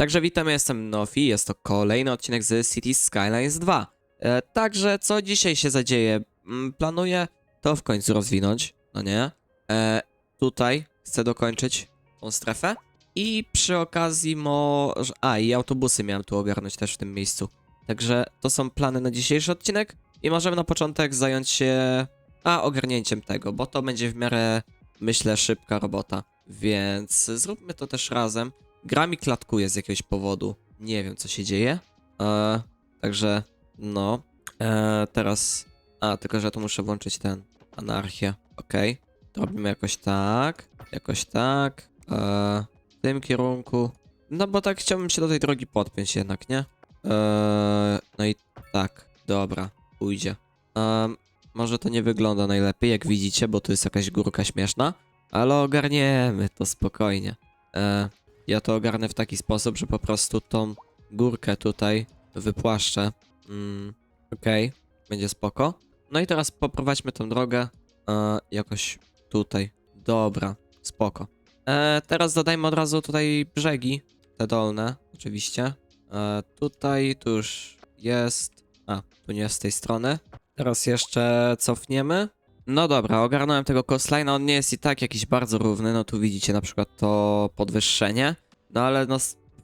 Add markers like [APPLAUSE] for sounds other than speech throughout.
Także witam, ja jestem Nofi, jest to kolejny odcinek z City Skylines 2. E, także co dzisiaj się zadzieje? Mm, Planuję to w końcu rozwinąć, no nie? E, tutaj chcę dokończyć tą strefę i przy okazji może... A, i autobusy miałem tu ogarnąć też w tym miejscu. Także to są plany na dzisiejszy odcinek i możemy na początek zająć się a, ogarnięciem tego, bo to będzie w miarę, myślę, szybka robota. Więc zróbmy to też razem. Gra mi klatkuje z jakiegoś powodu. Nie wiem, co się dzieje. E, także, no. E, teraz. A, tylko że tu muszę włączyć ten. Anarchię. Okej. To robimy jakoś tak. Jakoś tak. E, w tym kierunku. No bo tak chciałbym się do tej drogi podpiąć jednak, nie? E, no i tak. Dobra. Pójdzie. Em, może to nie wygląda najlepiej, jak widzicie, bo tu jest jakaś górka śmieszna. Ale ogarniemy to spokojnie. E, ja to ogarnę w taki sposób, że po prostu tą górkę tutaj wypłaszczę. Mm, Okej, będzie spoko. No i teraz poprowadźmy tą drogę e, jakoś tutaj. Dobra, spoko. E, teraz dodajmy od razu tutaj brzegi, te dolne, oczywiście. E, tutaj, tu już jest. A, tu nie z tej strony. Teraz jeszcze cofniemy. No dobra, ogarnąłem tego coastline'a, on nie jest i tak jakiś bardzo równy, no tu widzicie na przykład to podwyższenie, no ale no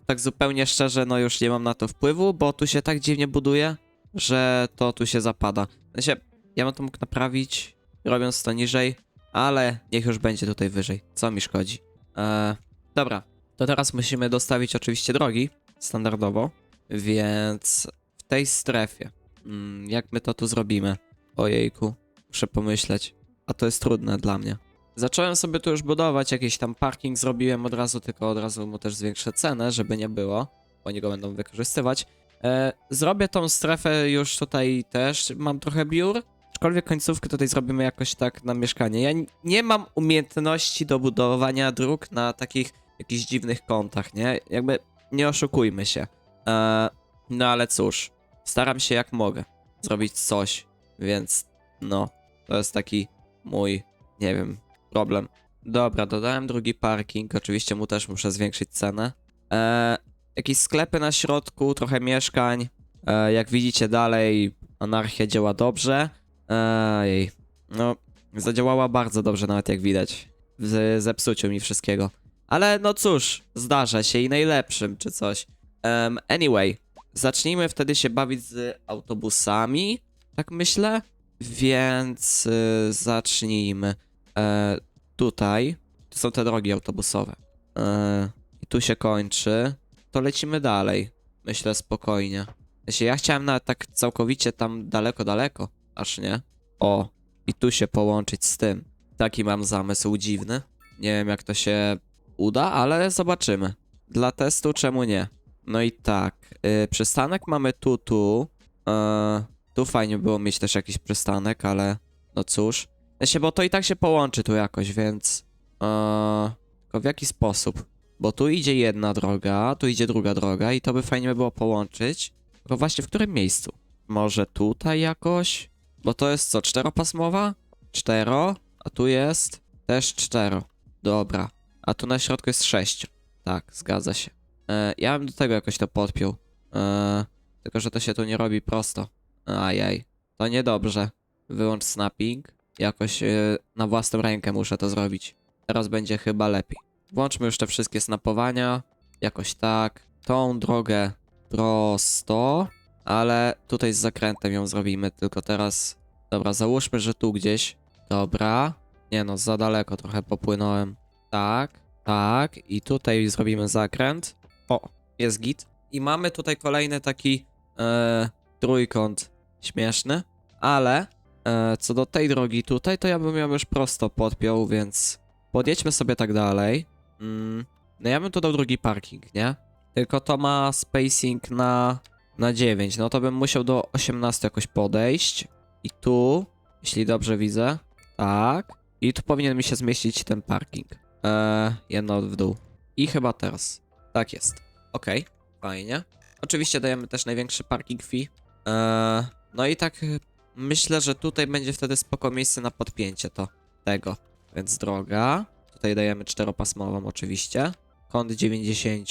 tak zupełnie szczerze, no już nie mam na to wpływu, bo tu się tak dziwnie buduje, że to tu się zapada. Sensie, ja bym to mógł naprawić, robiąc to niżej, ale niech już będzie tutaj wyżej, co mi szkodzi. Eee, dobra, to teraz musimy dostawić oczywiście drogi, standardowo, więc w tej strefie, mm, jak my to tu zrobimy? Ojejku, muszę pomyśleć. A to jest trudne dla mnie. Zacząłem sobie tu już budować, jakiś tam parking zrobiłem od razu, tylko od razu mu też zwiększę cenę, żeby nie było. Oni go będą wykorzystywać. E, zrobię tą strefę już tutaj też, mam trochę biur. Aczkolwiek końcówkę tutaj zrobimy jakoś tak na mieszkanie. Ja nie mam umiejętności do budowania dróg na takich jakichś dziwnych kątach, nie? Jakby nie oszukujmy się. E, no ale cóż, staram się jak mogę zrobić coś, więc no, to jest taki mój, nie wiem, problem. Dobra, dodałem drugi parking, oczywiście mu też muszę zwiększyć cenę. E, jakieś sklepy na środku, trochę mieszkań. E, jak widzicie dalej, anarchia działa dobrze. Ej, no, zadziałała bardzo dobrze nawet jak widać. W zepsuciu mi wszystkiego. Ale no cóż, zdarza się i najlepszym czy coś. Em, anyway, zacznijmy wtedy się bawić z autobusami, tak myślę. Więc y, zacznijmy. E, tutaj to są te drogi autobusowe. E, I tu się kończy. To lecimy dalej. Myślę spokojnie. Znaczy, ja chciałem nawet tak całkowicie tam daleko, daleko. Aż nie. O, i tu się połączyć z tym. Taki mam zamysł dziwny. Nie wiem jak to się uda, ale zobaczymy. Dla testu czemu nie? No i tak. Y, przystanek mamy tu, tu. E, tu fajnie było mieć też jakiś przystanek, ale no cóż. Się, bo to i tak się połączy tu jakoś, więc. E, tylko w jaki sposób? Bo tu idzie jedna droga, tu idzie druga droga i to by fajnie by było połączyć. Tylko właśnie w którym miejscu? Może tutaj jakoś? Bo to jest co, czteropasmowa? Cztero, a tu jest też cztero. Dobra. A tu na środku jest sześć. Tak, zgadza się. E, ja bym do tego jakoś to podpiął. E, tylko, że to się tu nie robi prosto. Ajaj, to niedobrze. Wyłącz snapping. Jakoś e, na własną rękę muszę to zrobić. Teraz będzie chyba lepiej. Włączmy już te wszystkie snapowania. Jakoś tak. Tą drogę prosto. Ale tutaj z zakrętem ją zrobimy. Tylko teraz. Dobra, załóżmy, że tu gdzieś. Dobra. Nie no, za daleko trochę popłynąłem. Tak, tak. I tutaj zrobimy zakręt. O, jest git. I mamy tutaj kolejny taki e, trójkąt śmieszny, ale e, co do tej drogi tutaj, to ja bym ją już prosto podpiął, więc podjedźmy sobie tak dalej. Mm, no ja bym tu dał drugi parking, nie? Tylko to ma spacing na, na 9, no to bym musiał do 18 jakoś podejść. I tu, jeśli dobrze widzę, tak. I tu powinien mi się zmieścić ten parking. Eee, jedno w dół. I chyba teraz. Tak jest. Okej, fajnie. Oczywiście dajemy też największy parking fee. Eee, no i tak y, myślę, że tutaj będzie wtedy spoko miejsce na podpięcie to tego. Więc droga. Tutaj dajemy czteropasmową oczywiście. Kąt 90.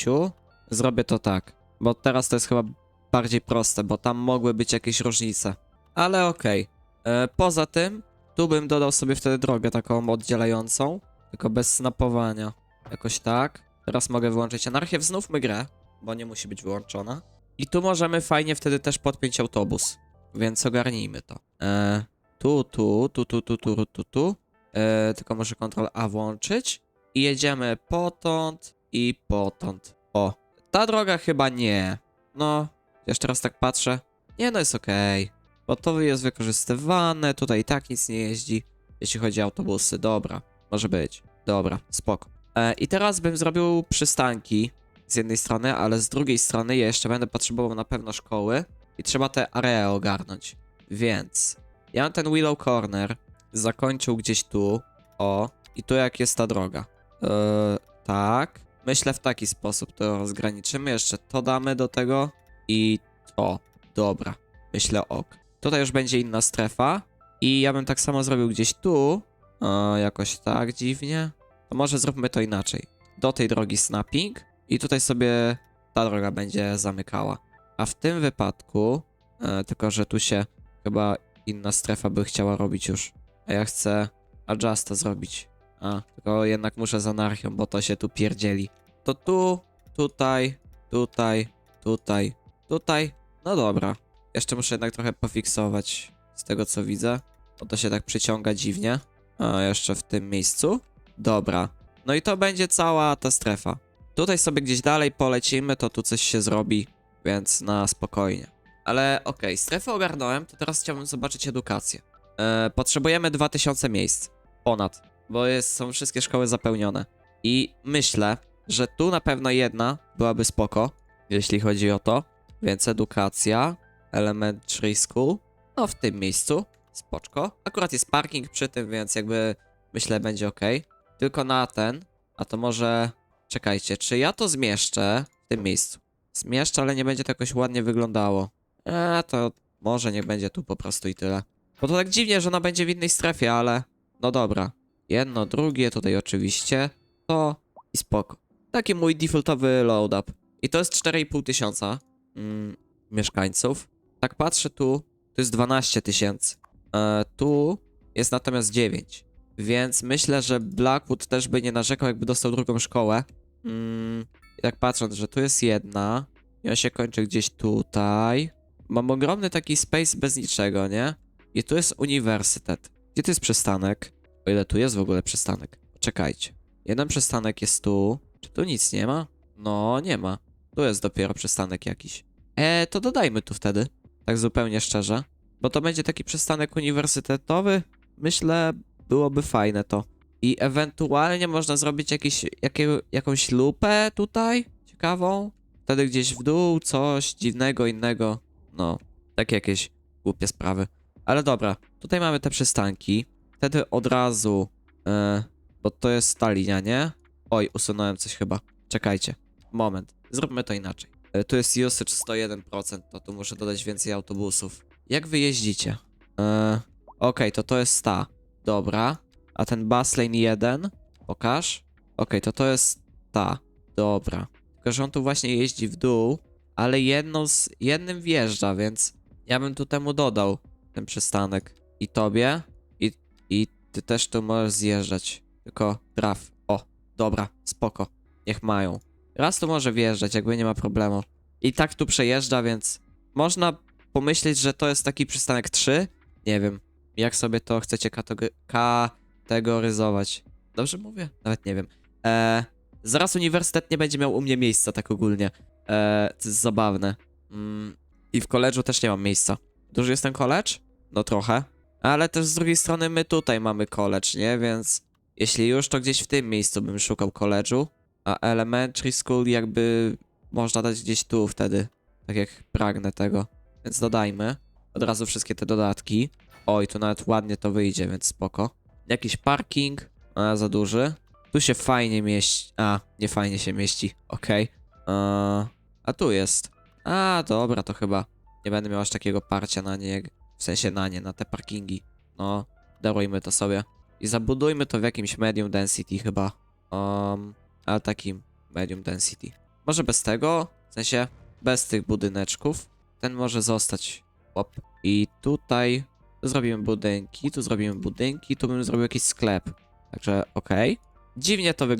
zrobię to tak. Bo teraz to jest chyba bardziej proste, bo tam mogły być jakieś różnice. Ale okej. E, Poza tym, tu bym dodał sobie wtedy drogę taką oddzielającą, tylko bez snapowania. Jakoś tak. Teraz mogę wyłączyć anarchię, wznówmy grę, bo nie musi być wyłączona. I tu możemy fajnie wtedy też podpiąć autobus, więc ogarnijmy to. E, tu, tu, tu, tu, tu, tu, tu, tu. E, tylko może Ctrl A włączyć. I jedziemy potąd i potąd. O, ta droga chyba nie. No, jeszcze raz tak patrzę. Nie, no jest okej. Bo to jest wykorzystywane, tutaj i tak nic nie jeździ, jeśli chodzi o autobusy. Dobra, może być. Dobra, spoko. E, I teraz bym zrobił przystanki z jednej strony, ale z drugiej strony jeszcze będę potrzebował na pewno szkoły i trzeba te areę ogarnąć. Więc ja ten Willow Corner zakończył gdzieś tu. O, i tu jak jest ta droga. E, tak. Myślę w taki sposób to rozgraniczymy. Jeszcze to damy do tego i to. Dobra. Myślę ok. Tutaj już będzie inna strefa. I ja bym tak samo zrobił gdzieś tu. O, jakoś tak dziwnie. To może zróbmy to inaczej. Do tej drogi snapping. I tutaj sobie ta droga będzie zamykała. A w tym wypadku, e, tylko że tu się chyba inna strefa by chciała robić już. A ja chcę adjusta zrobić. A, tylko jednak muszę z anarchią, bo to się tu pierdzieli. To tu, tutaj, tutaj, tutaj, tutaj. No dobra. Jeszcze muszę jednak trochę pofiksować z tego co widzę. Bo to się tak przyciąga dziwnie. A, jeszcze w tym miejscu. Dobra. No i to będzie cała ta strefa. Tutaj sobie gdzieś dalej polecimy, to tu coś się zrobi, więc na spokojnie. Ale okej, strefę ogarnąłem, to teraz chciałbym zobaczyć edukację. E, potrzebujemy 2000 miejsc. Ponad. Bo jest, są wszystkie szkoły zapełnione. I myślę, że tu na pewno jedna byłaby spoko, jeśli chodzi o to. Więc edukacja, elementary school. No w tym miejscu. Spoczko. Akurat jest parking przy tym, więc jakby myślę będzie ok. Tylko na ten. A to może... Czekajcie, czy ja to zmieszczę w tym miejscu? Zmieszczę, ale nie będzie to jakoś ładnie wyglądało. Eee, to może niech będzie tu po prostu i tyle. Bo to tak dziwnie, że ona będzie w innej strefie, ale... No dobra. Jedno, drugie, tutaj oczywiście. To i spoko. Taki mój defaultowy load up. I to jest 4,5 tysiąca mm, mieszkańców. Tak patrzę tu, to jest 12 tysięcy. E, tu jest natomiast 9. Więc myślę, że Blackwood też by nie narzekał, jakby dostał drugą szkołę. Mm, tak patrząc, że tu jest jedna. On się kończy gdzieś tutaj. Mam ogromny taki space bez niczego, nie? I tu jest uniwersytet. Gdzie tu jest przystanek? O ile tu jest w ogóle przystanek. Czekajcie. Jeden przystanek jest tu. Czy tu nic nie ma? No, nie ma. Tu jest dopiero przystanek jakiś. E, to dodajmy tu wtedy. Tak zupełnie szczerze. Bo to będzie taki przystanek uniwersytetowy. Myślę, byłoby fajne to. I ewentualnie można zrobić jakiś, jakie, jakąś lupę tutaj. Ciekawą. Wtedy gdzieś w dół, coś dziwnego, innego. No, takie jakieś głupie sprawy. Ale dobra, tutaj mamy te przystanki. Wtedy od razu, e, bo to jest ta linia, nie? Oj, usunąłem coś chyba. Czekajcie, moment, zróbmy to inaczej. E, tu jest usage 101%, to tu muszę dodać więcej autobusów. Jak wy jeździcie? E, Okej, to to jest ta. Dobra. A ten bus lane 1? Pokaż. Okej, to to jest ta. Dobra. Tylko, że on tu właśnie jeździ w dół, ale jedną z, jednym wjeżdża, więc ja bym tu temu dodał ten przystanek. I tobie, i, i ty też tu możesz zjeżdżać. Tylko traf. O, dobra, spoko. Niech mają. Raz tu może wjeżdżać, jakby nie ma problemu. I tak tu przejeżdża, więc można pomyśleć, że to jest taki przystanek 3. Nie wiem, jak sobie to chcecie katego- kategoryzować. Dobrze mówię? Nawet nie wiem. Eee, zaraz uniwersytet nie będzie miał u mnie miejsca tak ogólnie. Eee, to jest zabawne. Mm, I w koledżu też nie mam miejsca. Duży jest ten college? No trochę. Ale też z drugiej strony my tutaj mamy college, nie? Więc jeśli już, to gdzieś w tym miejscu bym szukał college'u. A elementary school jakby można dać gdzieś tu wtedy. Tak jak pragnę tego. Więc dodajmy. Od razu wszystkie te dodatki. Oj, tu nawet ładnie to wyjdzie, więc spoko. Jakiś parking. A, za duży. Tu się fajnie mieści. A, nie fajnie się mieści. Okej. Eee, A tu jest. A, dobra, to chyba nie będę miał aż takiego parcia na nie. W sensie na nie, na te parkingi. No, darujmy to sobie. I zabudujmy to w jakimś medium density chyba. Um, ale takim medium density. może bez tego, w sensie bez tych budyneczków. Ten może zostać. I tutaj tu zrobimy budynki, tu zrobimy budynki, tu bym zrobił jakiś sklep. Także okej. Dziwnie to wy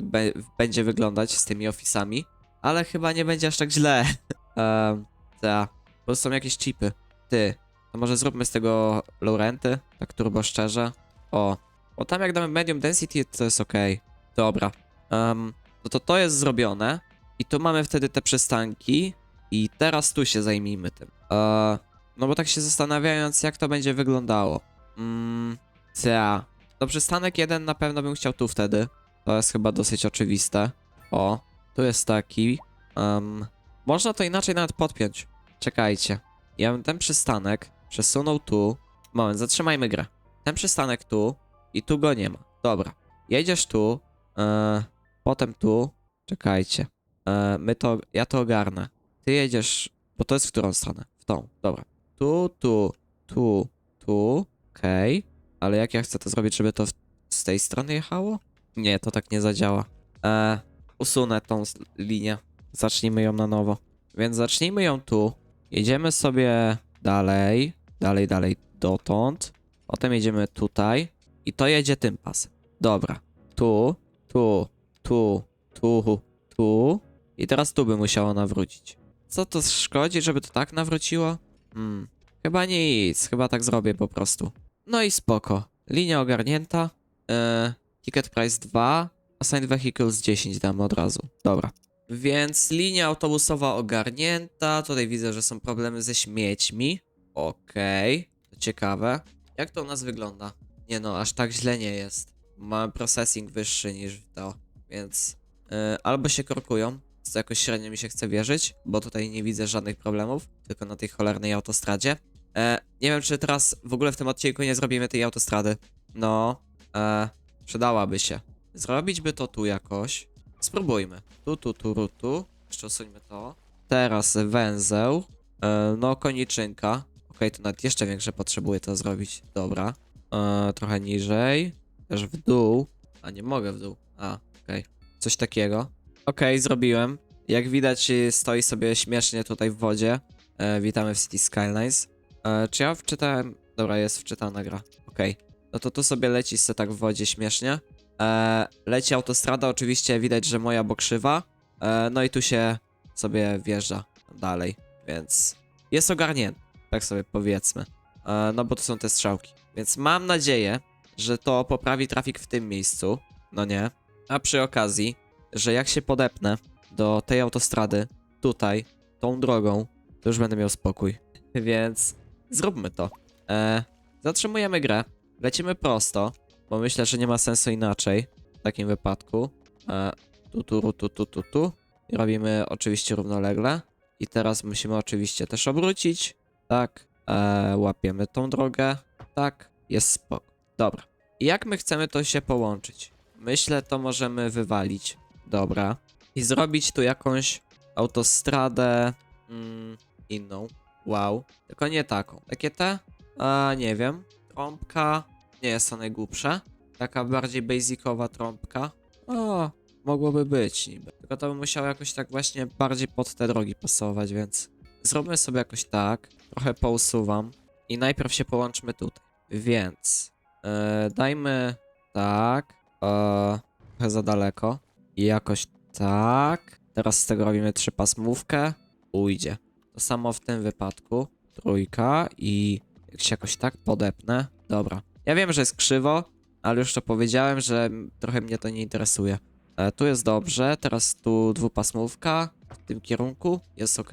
będzie wyglądać z tymi ofisami, ale chyba nie będzie aż tak źle. [LAUGHS] um, ta, bo są jakieś chipy. Ty, to może zróbmy z tego Laurenty, tak turbo szczerze. O, bo tam jak damy medium density, to jest okej. Dobra. Um, no to to jest zrobione. I tu mamy wtedy te przystanki. I teraz tu się zajmijmy tym. Eee, no bo tak się zastanawiając, jak to będzie wyglądało. Mmm, ca. No przystanek jeden na pewno bym chciał tu wtedy. To jest chyba dosyć oczywiste. O, tu jest taki. Um, można to inaczej nawet podpiąć. Czekajcie. Ja bym ten przystanek przesunął tu. Moment, zatrzymajmy grę. Ten przystanek tu i tu go nie ma. Dobra. Jedziesz tu, e, potem tu. Czekajcie. E, my to, ja to ogarnę. Ty jedziesz, bo to jest w którą stronę? W tą, dobra. Tu, tu, tu, tu, okej. Ale jak ja chcę to zrobić, żeby to z tej strony jechało? Nie, to tak nie zadziała. E, usunę tą linię. Zacznijmy ją na nowo. Więc zacznijmy ją tu. Jedziemy sobie dalej, dalej, dalej dotąd. Potem jedziemy tutaj i to jedzie tym pasem. Dobra. Tu, tu, tu, tu, tu. I teraz tu by musiało nawrócić. Co to szkodzi, żeby to tak nawróciło? Hmm. Chyba nic, chyba tak zrobię po prostu. No i spoko. Linia ogarnięta. Eee, ticket price 2. Assigned vehicles 10 damy od razu. Dobra. Więc linia autobusowa ogarnięta. Tutaj widzę, że są problemy ze śmiećmi. Okej. To ciekawe. Jak to u nas wygląda? Nie no, aż tak źle nie jest. Mamy processing wyższy niż to, więc e, albo się korkują, co jakoś średnio mi się chce wierzyć, bo tutaj nie widzę żadnych problemów, tylko na tej cholernej autostradzie. E, nie wiem, czy teraz w ogóle w tym odcinku nie zrobimy tej autostrady. No, e, przydałaby się. Zrobić by to tu jakoś. Spróbujmy. Tu, tu, tu, tu, tu. Jeszcze usuńmy to. Teraz węzeł. E, no, koniczynka. Okej, to nawet jeszcze większe potrzebuję to zrobić. Dobra. E, trochę niżej. Też w dół. A nie mogę w dół. A, okej. Coś takiego. Okej, zrobiłem. Jak widać, y, stoi sobie śmiesznie tutaj w wodzie. E, witamy w City Skylines. E, czy ja wczytałem. Dobra, jest wczytana gra. Okej. No to tu sobie leci se tak w wodzie śmiesznie. E, leci autostrada, oczywiście widać, że moja bokrzywa. E, no i tu się sobie wjeżdża dalej, więc jest ogarnięty, tak sobie powiedzmy. E, no bo to są te strzałki. Więc mam nadzieję, że to poprawi trafik w tym miejscu, no nie. A przy okazji, że jak się podepnę do tej autostrady, tutaj, tą drogą, to już będę miał spokój. [LAUGHS] Więc zróbmy to. E, zatrzymujemy grę, lecimy prosto, bo myślę, że nie ma sensu inaczej w takim wypadku. E, tu, tu, tu, tu, tu, tu. I robimy oczywiście równolegle. I teraz musimy oczywiście też obrócić. Tak. E, łapiemy tą drogę. Tak. Jest spoko. Dobra. I jak my chcemy to się połączyć? Myślę, to możemy wywalić. Dobra. I zrobić tu jakąś autostradę mm, inną. Wow. Tylko nie taką. Takie te? A, nie wiem. Trąbka. Nie jest to najgłupsze. Taka bardziej basicowa trąbka. O, mogłoby być niby. Tylko to by musiało jakoś tak właśnie bardziej pod te drogi pasować, więc zróbmy sobie jakoś tak. Trochę pousuwam. I najpierw się połączmy tutaj. Więc e, dajmy tak. E, trochę za daleko. I jakoś tak. Teraz z tego robimy trzypasmówkę. Ujdzie. To samo w tym wypadku. Trójka i jak się jakoś tak podepnę. Dobra. Ja wiem, że jest krzywo, ale już to powiedziałem, że trochę mnie to nie interesuje. E, tu jest dobrze, teraz tu dwupasmówka w tym kierunku, jest ok.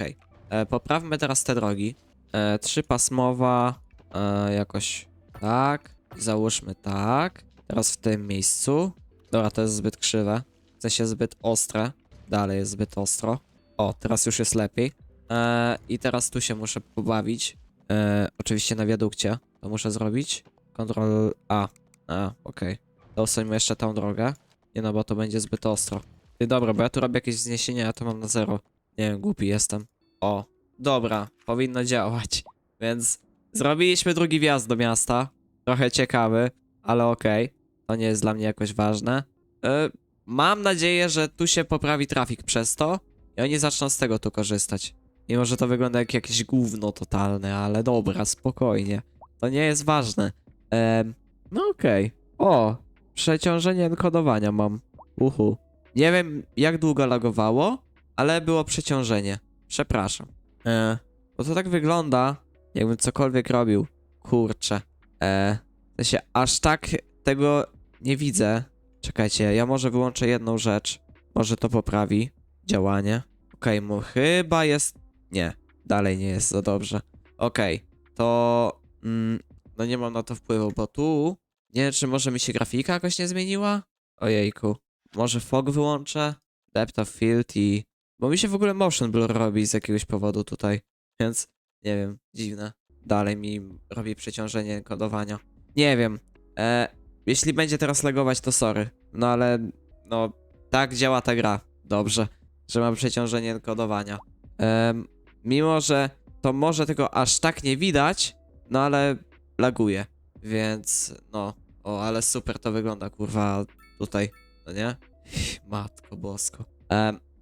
E, poprawmy teraz te drogi. E, trzypasmowa e, jakoś tak, załóżmy tak. Teraz w tym miejscu. Dobra, to jest zbyt krzywe. Sensie zbyt ostre. Dalej jest zbyt ostro. O, teraz już jest lepiej. E, I teraz tu się muszę pobawić. E, oczywiście na wiadukcie to muszę zrobić. Ctrl A. A, okej. To usuńmy jeszcze tą drogę. Nie no, bo to będzie zbyt ostro. Ty, dobra, bo ja tu robię jakieś zniesienie, ja to mam na zero. Nie wiem, głupi jestem. O, dobra, powinno działać. Więc zrobiliśmy drugi wjazd do miasta. Trochę ciekawy, ale okej. To nie jest dla mnie jakoś ważne. E, mam nadzieję, że tu się poprawi trafik przez to. i oni zaczną z tego tu korzystać. Mimo, że to wygląda jak jakieś gówno totalne, ale dobra, spokojnie. To nie jest ważne. Em, no okej. O, przeciążenie enkodowania mam. Uhu. Nie wiem, jak długo lagowało, ale było przeciążenie. Przepraszam. E, bo to tak wygląda, jakbym cokolwiek robił. Kurczę. E, w aż tak tego nie widzę. Czekajcie, ja może wyłączę jedną rzecz. Może to poprawi działanie. Okej, mu chyba jest... Nie, dalej nie jest za dobrze. Okej, to... Mm, no nie mam na to wpływu, bo tu... Nie wiem, czy może mi się grafika jakoś nie zmieniła? Ojejku. Może fog wyłączę? Depth of field i... Bo mi się w ogóle motion blur robi z jakiegoś powodu tutaj. Więc, nie wiem, dziwne. Dalej mi robi przeciążenie kodowania. Nie wiem. E, jeśli będzie teraz legować, to sorry. No ale, no, tak działa ta gra. Dobrze, że mam przeciążenie kodowania. Mimo, że to może tego aż tak nie widać, no ale laguje. Więc, no, o, ale super to wygląda, kurwa, tutaj, no nie? [LAUGHS] Matko bosko.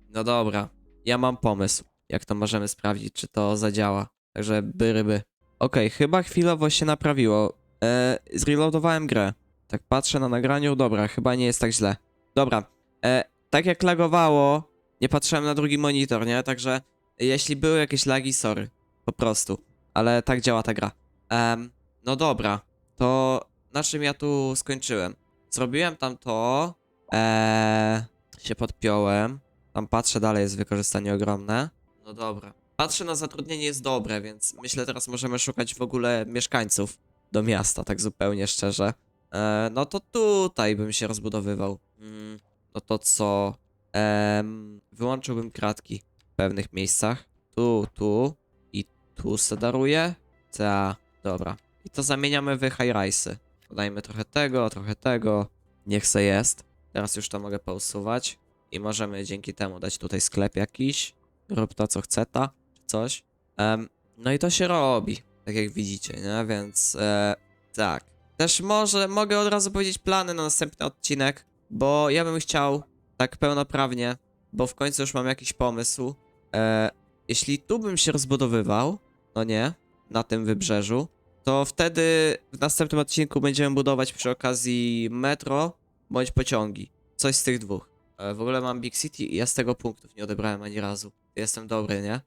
No dobra, ja mam pomysł, jak to możemy sprawdzić, czy to zadziała. Także by ryby. Okej, chyba chwilowo się naprawiło. E, zreloadowałem grę. Tak patrzę na nagraniu, dobra, chyba nie jest tak źle. Dobra, e, tak jak lagowało, nie patrzyłem na drugi monitor, nie? Także jeśli były jakieś lagi, sorry. Po prostu. Ale tak działa ta gra. Em, no dobra, to na czym ja tu skończyłem? Zrobiłem tam to, eee, się podpiąłem. Tam patrzę, dalej jest wykorzystanie ogromne. No dobra. Patrzę na zatrudnienie jest dobre, więc myślę teraz możemy szukać w ogóle mieszkańców do miasta, tak zupełnie szczerze. E, no to tutaj bym się rozbudowywał. Mm, no to co? Em, wyłączyłbym kratki w pewnych miejscach. Tu, tu i tu se daruję. Ta, dobra. I to zamieniamy w high rise'y. Dodajmy trochę tego, trochę tego. Niech se jest. Teraz już to mogę pousuwać. I możemy dzięki temu dać tutaj sklep jakiś. Rób to co chce ta, czy coś. Em, no i to się robi, tak jak widzicie, nie? Więc e, tak. Też może mogę od razu powiedzieć plany na następny odcinek, bo ja bym chciał tak pełnoprawnie, bo w końcu już mam jakiś pomysł. E, jeśli tu bym się rozbudowywał, no nie, na tym wybrzeżu, to wtedy w następnym odcinku będziemy budować przy okazji metro bądź pociągi. Coś z tych dwóch. E, w ogóle mam Big City i ja z tego punktów nie odebrałem ani razu. Jestem dobry, nie?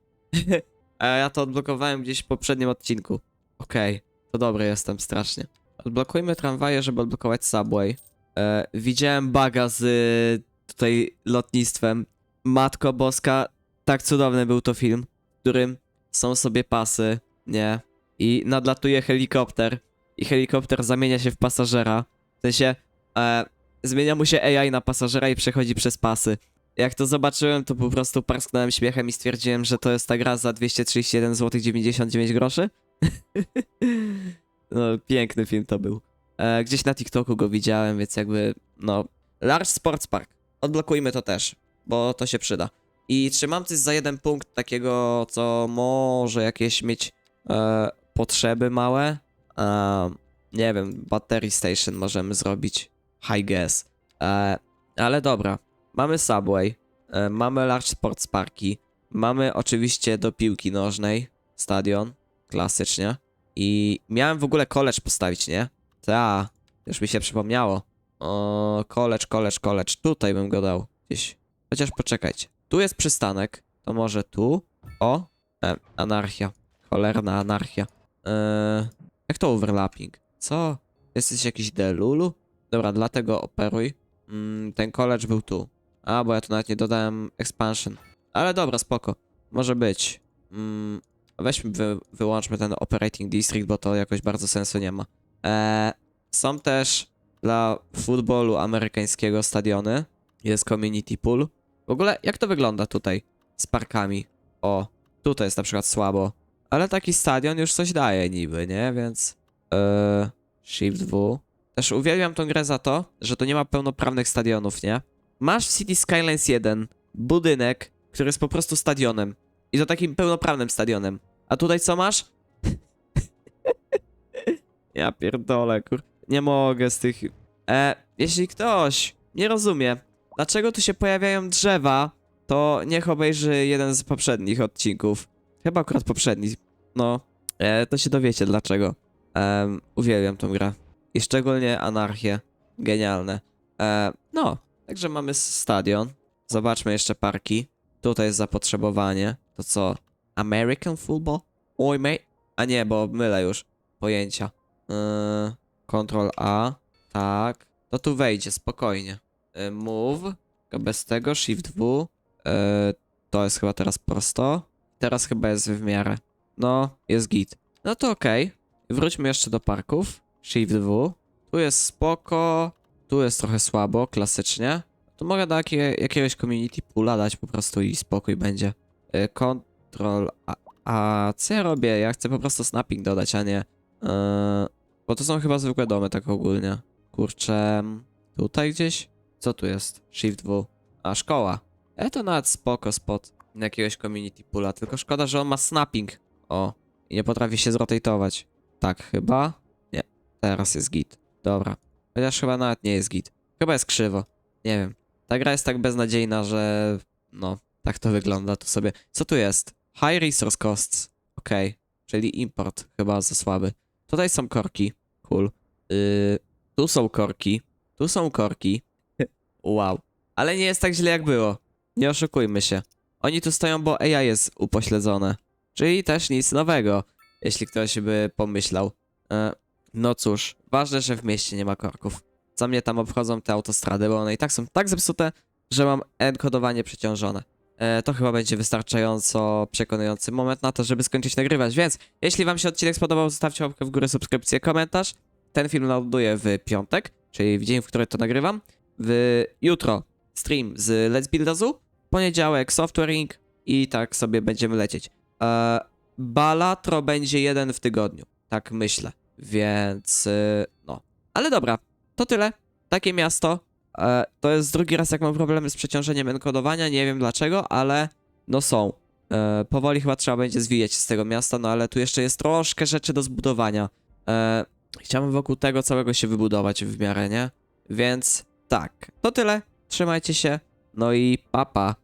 A [LAUGHS] ja to odblokowałem gdzieś w poprzednim odcinku. Okej, to dobry jestem strasznie. Odblokujmy tramwaje, żeby odblokować subway. E, widziałem baga z tutaj lotnictwem. Matko Boska, tak cudowny był to film, w którym są sobie pasy, nie? I nadlatuje helikopter. I helikopter zamienia się w pasażera. W sensie, e, zmienia mu się AI na pasażera i przechodzi przez pasy. Jak to zobaczyłem, to po prostu parsknąłem śmiechem i stwierdziłem, że to jest ta gra za 231 zł 99 groszy. [LAUGHS] no, piękny film to był. E, gdzieś na TikToku go widziałem, więc jakby, no... Large Sports Park. Odblokujmy to też, bo to się przyda. I trzymam coś za jeden punkt takiego, co może jakieś mieć e, potrzeby małe. E, nie wiem, battery station możemy zrobić. High gas. E, ale dobra. Mamy Subway, e, mamy Large Sports Parki, mamy oczywiście do piłki nożnej stadion, klasycznie. I miałem w ogóle college postawić, nie? Ta, już mi się przypomniało. O, college, college, college. Tutaj bym go dał gdzieś. Chociaż poczekajcie. Tu jest przystanek, to może tu. O, e, anarchia. Cholerna anarchia. E, jak to overlapping? Co? Jesteś jakiś delulu? Dobra, dlatego operuj. Mm, ten college był tu. A, bo ja tu nawet nie dodałem expansion. Ale dobra, spoko. Może być. Mm, weźmy, wy, wyłączmy ten operating district, bo to jakoś bardzo sensu nie ma. Eee, są też dla futbolu amerykańskiego stadiony. Jest community pool. W ogóle, jak to wygląda tutaj z parkami? O, tutaj jest na przykład słabo. Ale taki stadion już coś daje niby, nie? Więc... Eee, Shift W. Też uwielbiam tą grę za to, że to nie ma pełnoprawnych stadionów, nie? Masz w City Skylines 1 budynek, który jest po prostu stadionem. I to takim pełnoprawnym stadionem. A tutaj co masz? [LAUGHS] ja pierdolę, kur... Nie mogę z tych... E, jeśli ktoś nie rozumie, dlaczego tu się pojawiają drzewa to niech obejrzy jeden z poprzednich odcinków. Chyba akurat poprzedni. No, e, to się dowiecie dlaczego. Em, uwielbiam tą grę. I szczególnie anarchię. Genialne. E, no, także mamy stadion. Zobaczmy jeszcze parki. Tutaj jest zapotrzebowanie. To co? American football? Oj, mate. A nie, bo mylę już pojęcia. Yy, Ctrl A. Tak. To tu wejdzie, spokojnie. Yy, move. Tylko bez tego, Shift W. Yy, to jest chyba teraz prosto. Teraz chyba jest w miarę. No, jest git. No to okej. Wróćmy jeszcze do parków. Shift W. Tu jest spoko. Tu jest trochę słabo, klasycznie. Tu mogę do jakie, jakiegoś community poola dać po prostu i spokój będzie. Yy, Ctrl A. A co ja robię? Ja chcę po prostu snapping dodać, a nie. Yy, bo to są chyba zwykłe domy, tak ogólnie. Kurczę. Tutaj gdzieś? Co tu jest? Shift W. A szkoła. E to nawet spoko spot na jakiegoś community poola, tylko szkoda, że on ma snapping. O. I nie potrafi się zrotatować. Tak, chyba? Nie. Teraz jest git. Dobra. Chociaż chyba nawet nie jest git. Chyba jest krzywo. Nie wiem. Ta gra jest tak beznadziejna, że. No, tak to wygląda tu sobie. Co tu jest? High resource costs. Okej. Czyli import chyba za słaby. Tutaj są korki. Cool. Yy, tu są korki. Tu są korki. [LAUGHS] wow. Ale nie jest tak źle jak było. Nie oszukujmy się. Oni tu stoją, bo AI jest upośledzone. Czyli też nic nowego, jeśli ktoś by pomyślał. E, no cóż, ważne, że w mieście nie ma korków. Co mnie tam obchodzą te autostrady, bo one i tak są tak zepsute, że mam enkodowanie przeciążone. E, to chyba będzie wystarczająco przekonujący moment na to, żeby skończyć nagrywać, więc jeśli wam się odcinek spodobał, zostawcie łapkę w górę, subskrypcję, komentarz. Ten film ląduje w piątek, czyli w dzień, w który to nagrywam. W jutro stream z Let's Build Zoo, poniedziałek softwaring i tak sobie będziemy lecieć. E, Balatro będzie jeden w tygodniu, tak myślę, więc e, no. Ale dobra, to tyle. Takie miasto. E, to jest drugi raz, jak mam problemy z przeciążeniem enkodowania, nie wiem dlaczego, ale no są. E, powoli chyba trzeba będzie zwijać z tego miasta, no ale tu jeszcze jest troszkę rzeczy do zbudowania. E, chciałbym wokół tego całego się wybudować w miarę, nie? Więc tak, to tyle. Trzymajcie się. No i papa.